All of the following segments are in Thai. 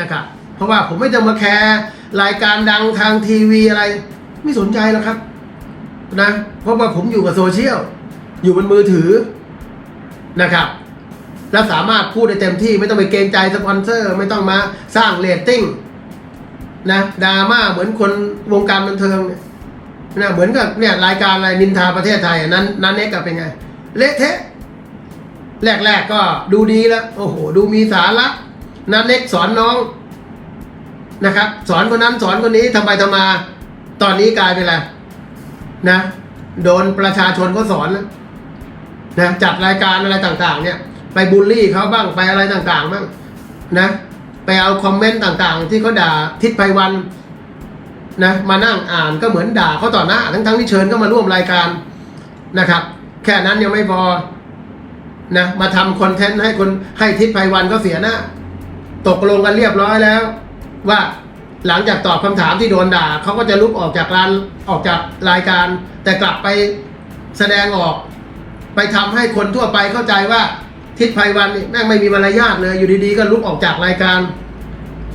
นะครับ เพราะว่าผมไม่จะมาแคร์รายการดังทางทีวีอะไร ไม่สนใจแล้วครับ นะ เพราะว่าผมอยู่กับโซเชียล อยู่บนมือถือนะครับ แล้วสามารถพูดได้เต็มที่ไม่ต้องไปเกรงใจสปอนเซอร์ ไม่ต้องมาสร้างเรตติ้งนะดราม่าเหมือนคนวงการบันเทิงเนี่ยนะเหมือนกับเนี่ยรายการอะไรนินทาประเทศไทยนนั้นนั้นเน็กกับเป็นไง เละเทะแรกๆก็ดูดีแล้ว โอ้โห ดูมีสาระ นันเน็กสอนน้องนะครับ สอนคนนั้นสอนคนนี้ทำไปทำมา ตอนนี้กลายเป็นอะไรนะ โดนประชาชนก็สอนนะจัดรายการอะไรต่างๆ เนี่ย ไปบูลลี่เขาบ้างไปอะไรต่างๆบ้างนะไปเอาคอมเมนต์ต่างๆ ที่เขาด่าทิศไพวันนะมานั่งอ่านก็เหมือนด่าเขาต่อหน้า ทั้งๆที่เชิญก็มาร่วมรายการนะครับ แค่นั้นยังไม่พอนะมาทำคอนเทนต์ให้คนให้ทิศไพวันก็เสียหน้า ตกลงกันเรียบร้อยแล้ว ว่าหลังจากตอบคำถามที่โดนด่าเขาก็จะลุกออกจากร้านออกจากรายการ แต่กลับไปแสดงออก ไปทำให้คนทั่วไปเข้าใจว่าทิศไพวันนี่แม่งไม่มีมารยาทเลยอยู่ดีๆ ก็ลุกออกจากรายการ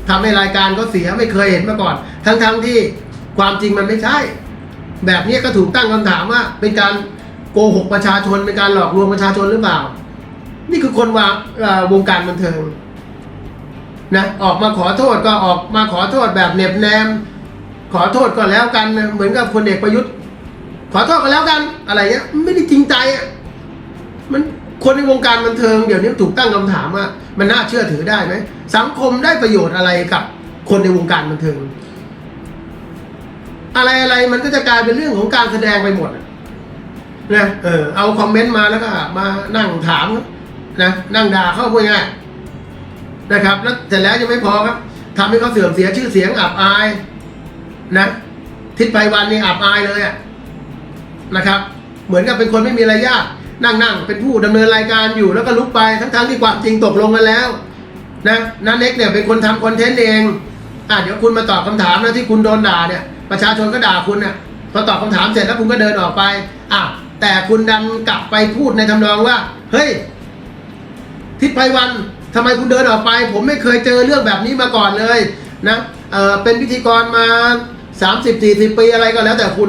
ทำให้รายการก็เสียไม่เคยเห็นมาก่อน ทั้งๆที่ความจริงมันไม่ใช่ แบบนี้ก็ถูกตั้งคำถามว่า เป็นการโกหกประชาชนเป็นการหลอกลวงประชาชนหรือเปล่า นี่คือคนวางวงการบันเทิง นะออกมาขอโทษก็ออกมาขอโทษแบบเน็บแนม ขอโทษก็แล้วกันเหมือนกับคนเอกประยุทธ์ ขอโทษก็แล้วกันอะไรเงี้ยไม่ได้จริงใจอะมันคนในวงการบันเทิงเดี๋ยวนี้ถูกตั้งคำถามว่ามันน่าเชื่อถือได้ไหมสังคมได้ประโยชน์อะไรกับคนในวงการบันเทิง อะไรอะไรมันก็จะกลายเป็นเรื่องของการแสดงไปหมดนะเออเอาคอมเมนต์มาแล้วก็มานั่งถามนะนั่งด่าเข้าพูดง่าย นะครับ แล้วเสร็จแล้วยังไม่พอครับทำให้เขาเสื่อมเสียชื่อเสียงอับอายนะทิศไพวันนี่อับอายเลยอะนะครับ เหมือนกับเป็นคนไม่มีระยะนั่งนั่งเป็นผู้ดำเนินรายการอยู่แล้วก็ลุกไปทั้งทั้งๆที่ความจริงตกลงกันแล้วนะนันเน็กเนี่ยเป็นคนทำคอนเทนต์เองอะเดี๋ยวคุณมาตอบคำถามนะที่คุณโดนด่าเนี่ย ประชาชนก็ด่าคุณเนี่ยพอตอบคำถามเสร็จแล้วคุณก็เดินออกไปอะแต่คุณดันกลับไปพูดในทำนองว่า เฮ้ยทิศไพวัน ทำไมคุณเดินออกไป ผมไม่เคยเจอเรื่องแบบนี้มาก่อนเลยนะเออเป็นพิธีกรมาสามสิบสี่สิบปีอะไรก็แล้ว แต่คุณ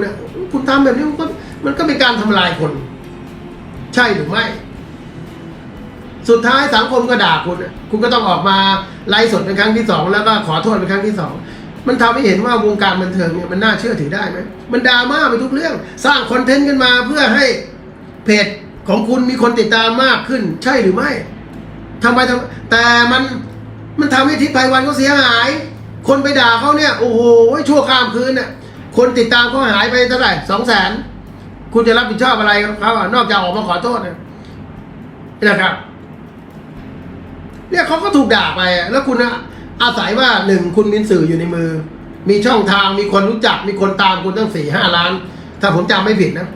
คุณทำแบบนี้มันก็มันก็เป็นการทำลายคน ใช่หรือไม่ สุดท้ายสังคมก็ด่าคุณ คุณก็ต้องออกมาไลฟ์สดเป็นครั้งที่สองแล้วก็ขอโทษเป็นครั้งที่สองมันทำให้เห็นว่าวงการบันเทิงเนี่ยมันน่าเชื่อถือได้ไหมมันดราม่าไปทุกเรื่อง สร้างคอนเทนต์ขึ้นมาเพื่อให้เพจของคุณมีคนติดตามมากขึ้น ใช่หรือไม่ ทำไมทำแต่มันมันทำให้ทิศไพวันเขาเสียหาย คนไปด่าเขาเนี่ย โอ้โหชั่วข้ามคืนน่ะคนติดตามเขาหายไปเท่าไหร่สองแสนคุณจะรับผิดชอบอะไรกับเขาอะนอกจากออกมาขอโทษนะนะครับ เนี่ยเขาก็ถูกด่าไป แล้วคุณนะอาศัยว่าหนึ่งคุณมีสื่ออยู่ในมือ มีช่องทางมีคนรู้จัก มีคนตามคุณตั้งสี่ห้าล้าน ถ้าผมจำไม่ผิดนะ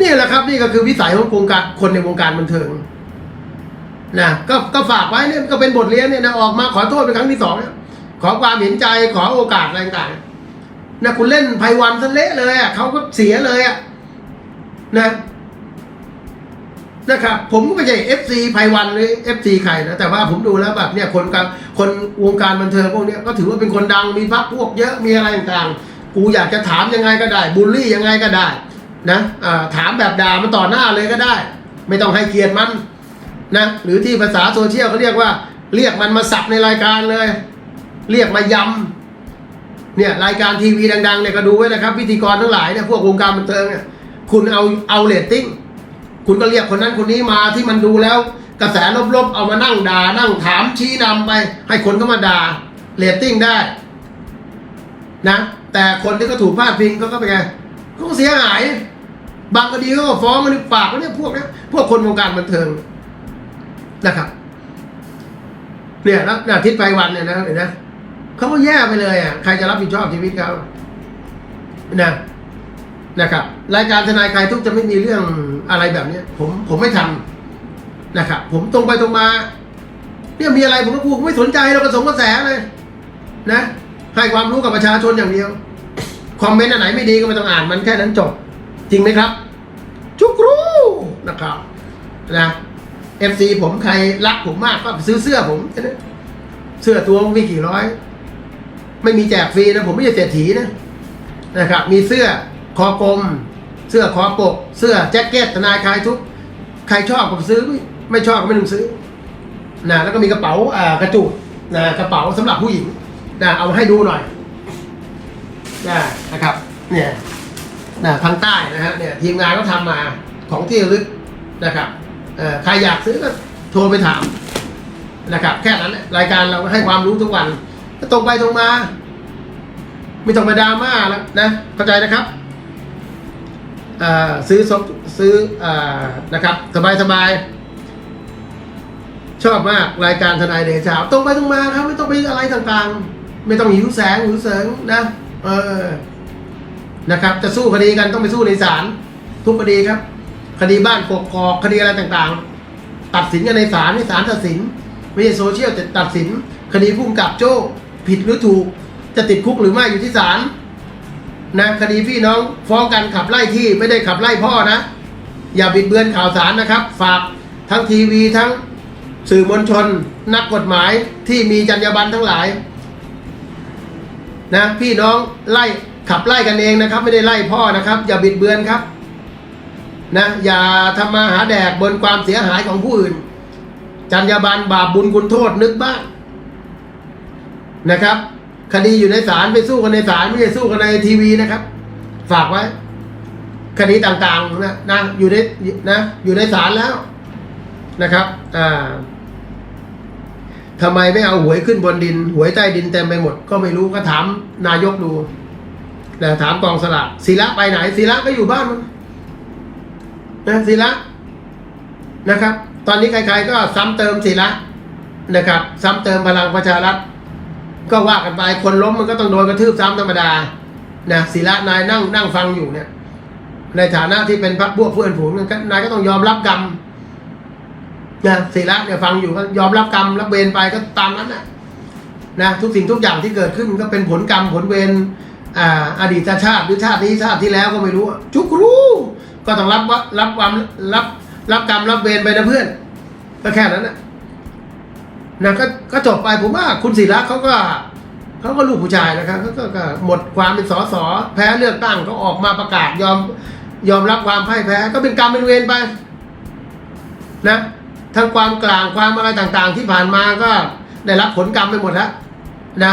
นี่แหละครับ นี่ก็คือวิสัยของวงการคนในวงการบันเทิง นะก็ก็ฝากไว้เนี่ยก็เป็นบทเรียนเนี่ยนะออกมาขอโทษเป็นครั้งที่สองเนี่ยขอความเห็นใจขอโอกาสอะไรต่างๆนะคุณเล่นไพวันซะเละเลยอะเขาก็เสียเลยอะนะนะครับผมก็ไม่ใช่เอฟซีไพวันหรือเอฟซีใครนะแต่ว่าผมดูแล้วแบบเนี่ยคนการคนวงการบันเทิงพวกเนี้ยก็ถือว่าเป็นคนดังมีพรรคพวกเยอะมีอะไรต่างๆ กูอยากจะถามยังไงก็ได้บูลลี่ยังไงก็ได้นะถามแบบด่ามันต่อหน้าเลยก็ได้ ไม่ต้องให้เกียรติมัน นะหรือที่ภาษาโซเชียลเขาเรียกว่า เรียกมันมาสับในรายการเลย เรียกมายำเนี่ยรายการทีวีดังๆเนี่ยก็ดูไว้นะครับพิธีกรทั้งหลายเนี่ยพวกวงการบันเทิงเนี่ยคุณเอาเอาเรตติ้งคุณก็เรียกคนนั้นคนนี้มาที่มันดูแล้ว กระแสลบๆเอามานั่งด่านั่งถามชี้นำไป ให้คนก็มาด่าเรตติ้งได้นะแต่คนที่ก็ถูกพาดพิงเขาก็เป็นไงเขาก็เสียหาย บางคดีเขาก็ฟ้องมันปากเนี่ยพวกเนี้ยพวกคนวงการบันเทิง นะครับ เนี่ยแล้วเนี่ยทิศไพวันเนี่ยนะเห็นนะเขาก็แย่ไปเลยอะใครจะรับผิดชอบชีวิตเขานะนะครับ รายการทนายใครทุกจะไม่มีเรื่องอะไรแบบเนี้ย ผมผมไม่ทำนะครับ ผมตรงไปตรงมาเนี่ยมีอะไรผมก็พูดไม่สนใจเรากระสงกระแสเลย นะให้ความรู้กับประชาชนอย่างเดียวคอมเมนต์อันไหนไม่ดีก็ไม่ต้องอ่านมันแค่นั้นจบ จริงไหมครับ จุกรู้นะครับนะ เอฟซีผมใครรักผมมากก็ซื้อเสื้อผมเสื้อตัวไม่กี่ร้อย ไม่มีแจกฟรีนะผมไม่ใช่เศรษฐีนะนะครับ มีเสื้อคอกลม เสื้อคอปก เสื้อแจ็คเก็ตทนายคลายทุกใครชอบก็ซื้อ ไม่ชอบก็ไม่ต้องซื้อนะแล้วก็มีกระเป๋าอ่ากระจุกนะกระเป๋าสำหรับผู้หญิงนะเอาให้ดูหน่อยนะนะครับ เนี่ยนะทางใต้นะฮะเนี่ยทีมงานก็ทำมาของที่ระลึกนะครับ ใครอยากซื้อก็โทรไปถามนะครับ แค่นั้นแหละรายการเราให้ความรู้ทุกวันก็ตรงไปตรงมา ไม่ต้องมาดราม่าแล้วนะเข้าใจนะครับซื้อซบซื้ออนะครับ สบายสบายชอบมากรายการทนายเดชาตรงไปตรงมาครับไม่ต้องไปอะไรต่างๆ ไม่ต้องหิวแสงหิวเสริงนะ เออนะครับ จะสู้คดีกันต้องไปสู้ในศาลทุกคดีครับ คดีบ้านกกอกคดีอะไรต่างๆ ตัดสินกันในศาลในศาลตัดสิน ไม่ใช่โซเชียลแต่ตัดสิน คดีพุ่มกับโจ้ผิดหรือถูก จะติดคุกหรือไม่อยู่ที่ศาลนะคดีพี่น้องฟ้องกันขับไล่ที่ไม่ได้ขับไล่พ่อนะ อย่าบิดเบือนข่าวสารนะครับ ฝากทั้งทีวีทั้งสื่อมวลชน นักกฎหมายที่มีจรรยาบรรณทั้งหลายนะพี่น้องไล่ขับไล่กันเองนะครับ ไม่ได้ไล่พ่อนะครับ อย่าบิดเบือนครับ นะอย่าทำมาหาแดกบนความเสียหายของผู้อื่น จรรยาบรรณบาปบุญคุณโทษนึกบ้างนะครับ คดีอยู่ในศาลไปสู้กันในศาลไม่ใช่สู้กันในทีวีนะครับ ฝากไว้ คดีต่างๆนะนะอยู่ในนะอยู่ในศาลแล้วนะครับอ่าทำไมไม่เอาหวยขึ้นบนดิน หวยใต้ดินเต็มไปหมด ก็ไม่รู้ก็ถามนายกดูแต่ถามกองสลากศิระไปไหนศิระก็อยู่บ้านมัน นะศิระนะครับ ตอนนี้ใครๆก็ซ้ำเติมศิระนะครับ ซ้ำเติมพลังประชารัฐก็ว่ากันไปคนล้มมันก็ต้องโดนกระทืบซ้ำธรรมดานะศิระนายนั่งนั่งฟังอยู่เนี่ย ในฐานะที่เป็นพรรคพวกเพื่อนฝูงนายก็ต้องยอมรับกรรมนะศิระเนี่ยฟังอยู่ก็ยอมรับกรรมรับเวรไปก็ตามนั้นนะนะทุกสิ่งทุกอย่างที่เกิดขึ้นก็เป็นผลกรรมผลเวรอ่าอดีตชาติหรือชาตินี้ชาติที่แล้วก็ไม่รู้จุกรู้ ก็ต้องรับว่ารับความรับรับกรรมรับเวรไปนะเพื่อน ก็แค่นั้นนะนะก็ก็จบไปผมว่าคุณศิระเขาก็เขาก็ลูกผู้ชายนะครับเขาก็หมดความเป็นสสแพ้เลือกตั้งเขาออกมาประกาศยอมยอมรับความพ่ายแพ้ก็เป็นกรรมเป็นเวรไป นะทั้งความกลางความอะไรต่างๆ ที่ผ่านมาก็ได้รับผลกรรมไปหมดแล้วนะ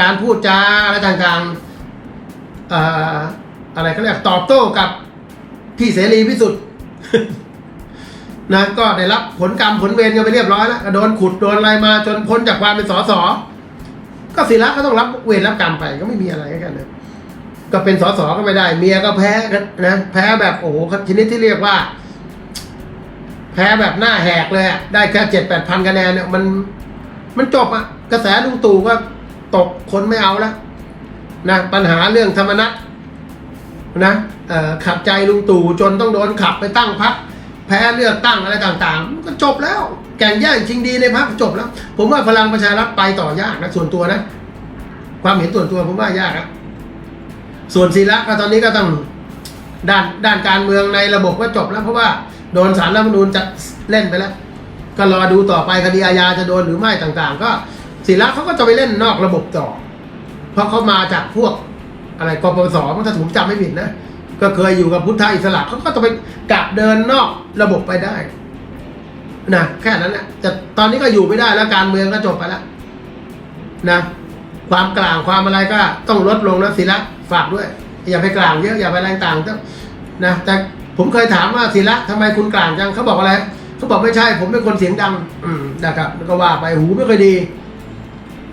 การพูดจาอะไรต่างๆอออะไรเขาเรียกตอบโต้กับ พี่เสรีพิสุทธิ์นะก็ได้รับผลกรรมผลเวรกันไปเรียบร้อยแล้วก็โดนขุดโดนอะไรมาจนพ้นจากความเป็นสสก็ศิระก็ต้องรับเวรรับกรรมไปก็ไม่มีอะไรแค่นั้นนะก็เป็นสสก็ไม่ได้ เมียก็แพ้กันนะแพ้แบบโอ้โหชนิดที่เรียกว่า แพ้แบบหน้าแหกเลยได้แค่เจ็ดแปดพันคะแนนเนี่ยมันมันจบอะกระแสลุงตู่ก็ตกคนไม่เอาแล้วนะปัญหาเรื่องธรรมนัต นะขับใจลุงตู่จนต้องโดนขับไปตั้งพักแพ้เลือกตั้งอะไรต่างๆ ก็จบแล้วแก่งแย่งชิงดีในพักจบแล้ว ผมว่าพลังประชารัฐไปต่อยากนะส่วนตัวนะ ความเห็นส่วนตัวผมว่ายากอะส่วนศิระก็ตอนนี้ก็ต้องด้านด้านการเมืองในระบบก็จบแล้ว เพราะว่าโดนสารรัฐมนูญจะเล่นไปแล้ว ก็รอดูต่อไปคดีอาญาจะโดนหรือไม่ต่างๆ ก็ศิระเขาก็จะไปเล่นนอกระบบต่อ เพราะเขามาจากพวก อะไรกปปสถ้าผมจำไม่ผิดนะ ก็เคยอยู่กับพุทธอิสระเขาก็จะไปกลับเดินนอกระบบไปได้นะแค่นั้นนะแต่ตอนนี้ก็อยู่ไม่ได้แล้วการเมืองก็จบไปแล้วนะความกลางความอะไรก็ต้องลดลงนะศิระฝากด้วย อย่าไปกลางเยอะอย่าไปแรงต่างนะแต่ผมเคยถามว่าศิระทำไมคุณกลางจังเขาบอกอะไรเขาบอกไม่ใช่ ผมเป็นคนเสียงดัง อืมนะครับก็ว่าไปหูไม่ค่อยดี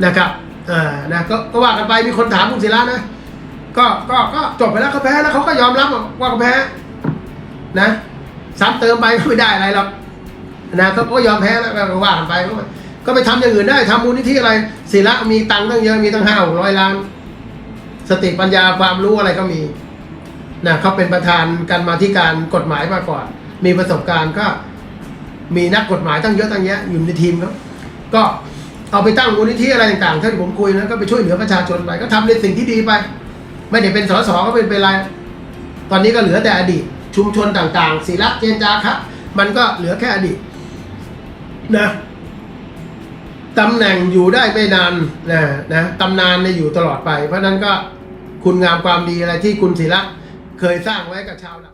นะครับอ่านะก็ก็ว่ากันไปมีคนถามคุณศิระนะ ก็ก็ก็จบไปแล้วเขาแพ้แล้วเขาก็ยอมรับว่าเขาแพ้นะซ้ำเติมไปก็ไม่ได้อะไรหรอกนะเขาก็ยอมแพ้แล้วก็ว่าไปก็ไปทำอย่างอื่นได้ทำมูลนิธิอะไรศิระมีตังค์ตั้งเยอะมีตั้งห้าร้อยล้าน สติปัญญาความรู้อะไรก็มีนะเขาเป็นประธานการมาธิการกฎหมายมาก่อน มีประสบการณ์ก็ มีนักกฎหมายตั้งเยอะตั้งแยะอยู่ในทีมเขาก็เอาไปตั้งมูลนิธิอะไรต่างๆท่านผมคุยนะก็ไปช่วยเหลือประชาชนไปก็ทำในสิ่งที่ดีไป ไม่ได้เป็นสสก็เป็นเป็นไร ตอนนี้ก็เหลือแต่อดีต ชุมชนต่างๆศิระเจนจาครับ มันก็เหลือแค่อดีตนะตำแหน่งอยู่ได้ไม่นานนะนะตำนานเนี่ยอยู่ตลอดไป เพราะนั้นก็คุณงามความดีอะไรที่คุณศิละเคยสร้างไว้กับชาวหลัก